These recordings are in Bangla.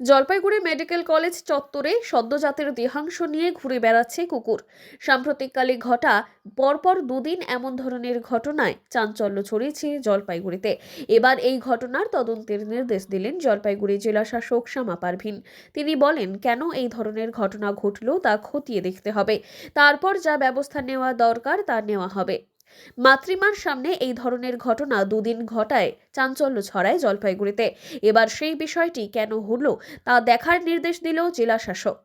জলপাইগুড়ি মেডিকেল কলেজ চত্বরে সদ্যজাতের দেহাংশ নিয়ে ঘুরে বেড়াচ্ছে কুকুর। সাম্প্রতিককালে ঘটা পরপর দুদিন এমন ধরনের ঘটনায় চাঞ্চল্য ছড়িয়েছে জলপাইগুড়িতে। এবার এই ঘটনার তদন্তের নির্দেশ দিলেন জলপাইগুড়ি জেলা শাসক শ্যামা পারভিন। তিনি বলেন, কেন এই ধরনের ঘটনা ঘটল তা খতিয়ে দেখতে হবে। তারপর যা ব্যবস্থা নেওয়া দরকার তা নেওয়া হবে। মাতৃমার সামনে এই ধরনের ঘটনা দুদিন ঘটায়, চাঞ্চল্য ছড়ায় জলপাইগুড়িতে। এবার সেই বিষয়টি কেন হল তা দেখার নির্দেশ দিল জেলা শাসক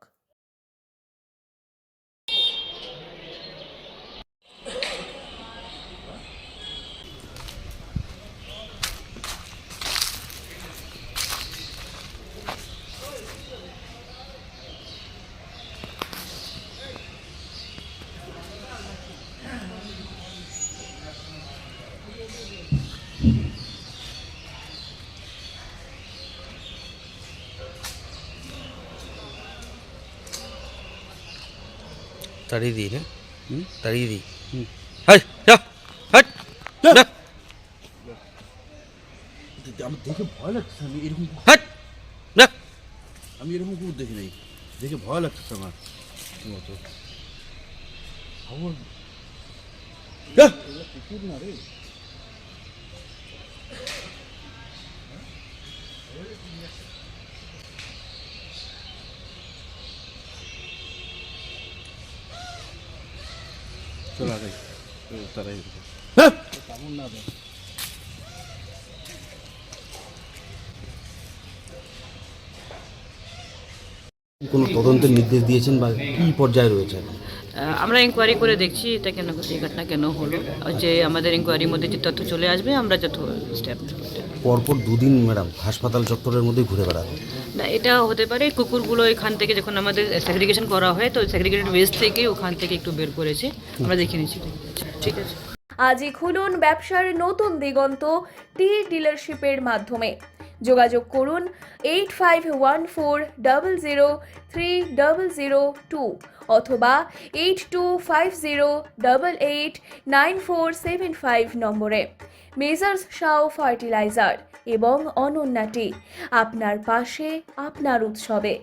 তাড়িয়ে দিই না তাড়িয়ে দিই আমার দেখে ভয় লাগছে আমি এরকম হাট যা আমি এরকম কুকুর দেখি নাই দেখে ভয় লাগছে আমার মতো খবর কুকুর না রে চল আগে তারাই কোনো তদন্তের নির্দেশ দিয়েছেন বা কী পর্যায়ে রয়েছে? আমরা ইনকোয়ারি করে দেখছি এটা কেন এই ঘটনা কেন হলো। যে আমাদের ইনকোয়ারির মধ্যে যে তথ্য চলে আসবে আমরা যত স্টেপ পরপর দুদিন ম্যাডাম হাসপাতাল চত্বরের মধ্যে ঘুরে বেড়াবে না এটা হতে পারে কুকুরগুলো এখান থেকে যখন আমাদের সেগ্রিগেশন করা হয় তো সেগ্রিগেটেড ওয়েস্ট থেকে ওখান থেকে একটু বের করেছে। আমরা দেখে নিচ্ছি। ঠিক আছে। আজই খুলুন ব্যবসার নতুন দিগন্ত টি ডিলারশিপের মাধ্যমে। যোগাযোগ করুন eight five one four double zero three double zero two অথবা eight two five zero double eight nine four seven five নম্বরে। মেজার্স শাও ফার্টিলাইজার এবং অনন্যাটি আপনার পাশে, আপনার উৎসবে।